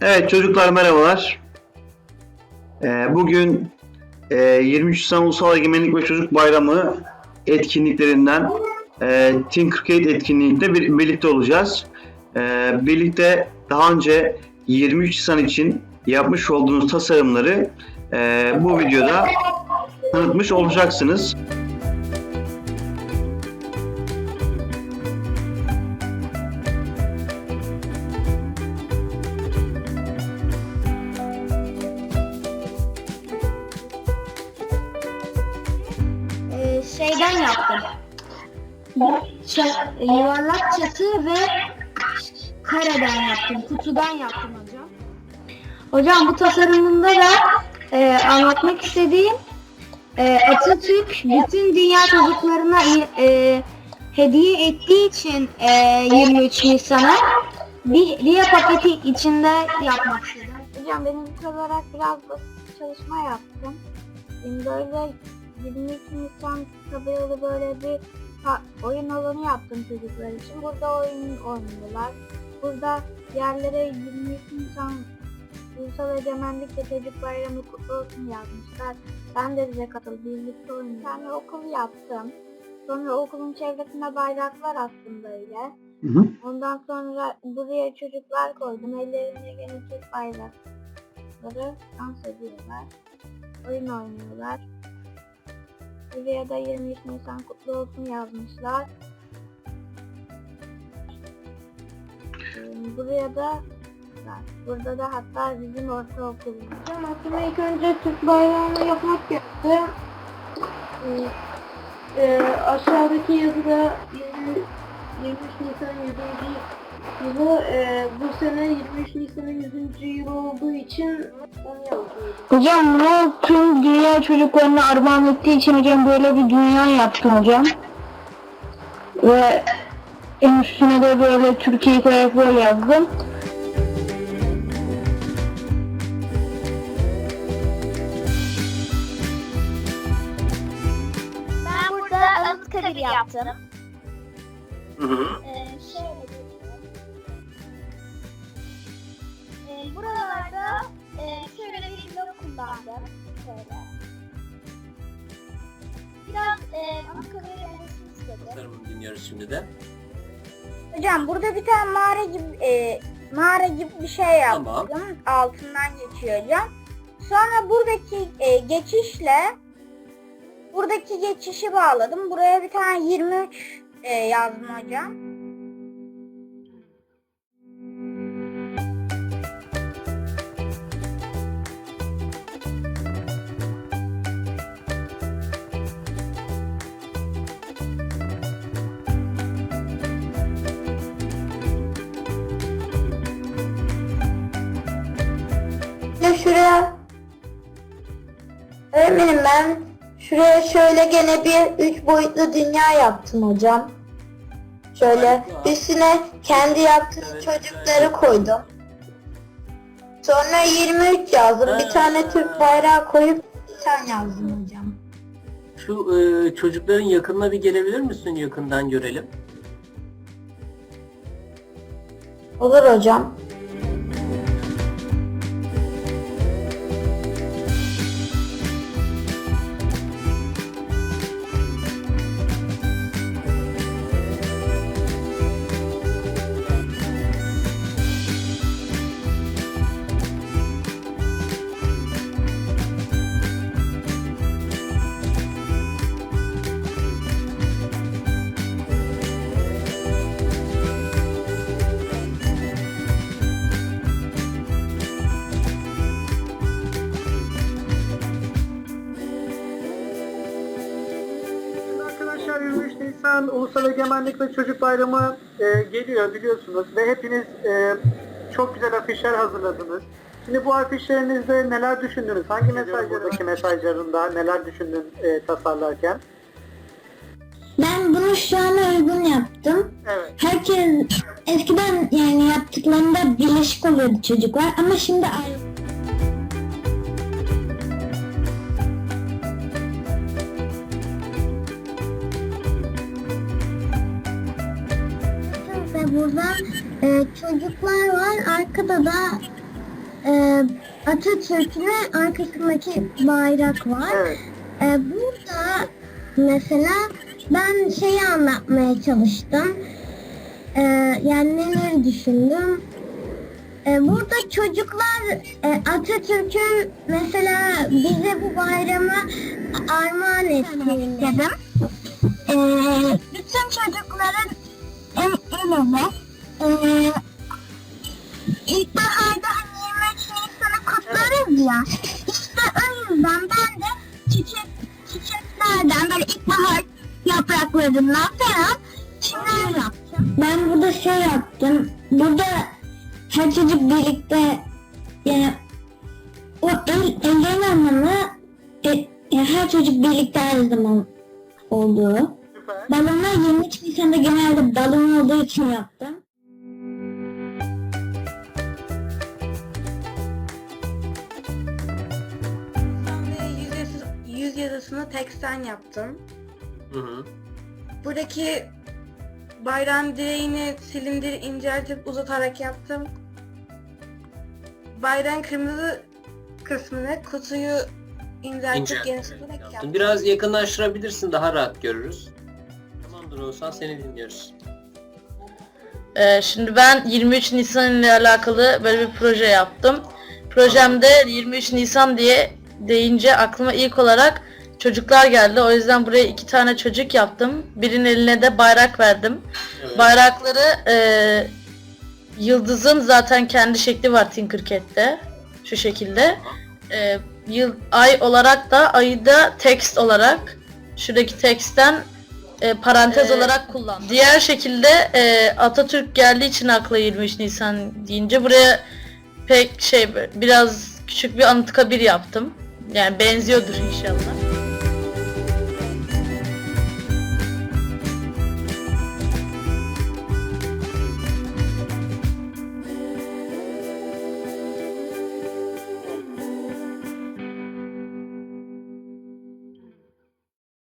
Evet çocuklar merhabalar. Ee, bugün e, 23 Nisan Ulusal Egemenlik ve Çocuk Bayramı etkinliklerinden e, Team 48 etkinliğinde bir, birlikte olacağız. Ee, birlikte daha önce 23 Nisan için yapmış olduğunuz tasarımları e, bu videoda tanıtmış olacaksınız. Şeyden yaptım. Yuvarlak çatı ve kareden yaptım. Kutudan yaptım hocam. Hocam bu tasarımında da e, anlatmak istediğim e, Atatürk bütün dünya çocuklarına e, hediye ettiği için e, 23 Nisan'a bir hediye paketi içinde yapmak istedim. Hocam benim olarak biraz basit çalışma yaptım. Şimdi böyle 22 Nisan tabelalı böyle bir oyun alanı yaptım çocuklar için. Burada oyun oynuyorlar. Burada yerlere 22 Nisan Ulusal Egemenlik ve Çocuk Bayramı kutlu olsun yazmışlar. Ben de bize katıldım. Birlikte oyun. Tane okul yaptım. Sonra okulun çevresinde bayraklar astım böyle. Hı hı. Ondan sonra buraya çocuklar koydum. Ellerinde gene Türk bayrakları dans ediyorlar. Oyun oynuyorlar. Buraya da 23 Nisan kutlu olsun yazmışlar. Ee, Buraya da. Burada da hatta bizim ortaokulumuz. Hocam aklıma ilk önce Türk bayrağını yapmak geldi. Ee, e, aşağıdaki yazıda 20, 23 Nisan 100. yılı e, bu sene 23 Nisan'ın 100. yılı olduğu için onu yazıyorum. Hocam bunu tüm dünya çocuklarına armağan ettiği için hocam böyle bir dünya yaptım hocam. Ve en üstüne de böyle Türkiye tarafı yazdım. Ben burada Anıtkabir yaptım. Hı hı. Ee, Şöyle. Biraz e, Anıtkabir'e dinliyoruz şimdi de. Hocam burada bir tane mağara gibi e, mağara gibi bir şey yaptım. Tamam. Altından geçiyor hocam. Sonra buradaki e, geçişle buradaki geçişi bağladım. Buraya bir tane 23 e, yazdım hocam. Şuraya Öğretmenim ben şuraya şöyle gene bir üç boyutlu dünya yaptım hocam. Şöyle Harika. üstüne kendi yaptığım Evet, çocukları evet. koydum. Sonra 23 yazdım. Bir tane Türk bayrağı koyup bir tane yazdım hocam. Şu e, çocukların yakınına bir gelebilir misin? Yakından görelim. Olur hocam. Arkadaşlar 23 Nisan Ulusal Egemenlik ve Çocuk Bayramı e, geliyor biliyorsunuz ve hepiniz e, çok güzel afişler hazırladınız. Şimdi bu afişlerinizde neler düşündünüz? Hangi mesajlardaki mesajlarında neler düşündün e, tasarlarken? Ben bunu şu an uygun yaptım. Evet. Herkes eskiden yani yaptıklarında birleşik oluyordu çocuklar ama şimdi ayrı. Burada e, çocuklar var. Arkada da e, Atatürk'ün arkasındaki bayrak var. Evet. E, burada mesela ben şeyi anlatmaya çalıştım. E, yani neleri düşündüm. E, burada çocuklar e, Atatürk'ün mesela bize bu bayramı armağan ettiğini dedim. E, bütün çocukların el eline e, ilkbaharda hani 23 Nisan'ı kutlarız ya. İşte o yüzden ben de çiçek, çiçeklerden böyle ilkbahar yapraklarından falan çimler yaptım. Ben burada şey yaptım. Burada her çocuk birlikte yani o el, ellerin anlamı e, e, her çocuk birlikte her zaman olduğu. Süper. Balonlar 23 Nisan'da genelde balon olduğu için yaptım. Yüz, yüz yazısını teksten yaptım. Hı hı. Buradaki bayrağın direğini silindiri inceltip uzatarak yaptım. Bayrağın kırmızı kısmını kutuyu inceltip genişleterek yaptım. Biraz yakınlaştırabilirsin daha rahat görürüz. Tamamdır olsan seni dinliyoruz. Ee, şimdi ben 23 Nisan ile alakalı böyle bir proje yaptım. Projemde 23 Nisan diye deyince aklıma ilk olarak çocuklar geldi. O yüzden buraya iki tane çocuk yaptım. Birinin eline de bayrak verdim. Evet. Bayrakları e, yıldızın zaten kendi şekli var Tinkercad'de. Şu şekilde. E, yıl, ay olarak da ayı da text olarak şuradaki textten e, parantez Ee, olarak kullan. Diğer şekilde e, Atatürk geldiği için akla 23 Nisan deyince buraya pek şey biraz küçük bir anıtkabir yaptım. Yani benziyordur inşallah.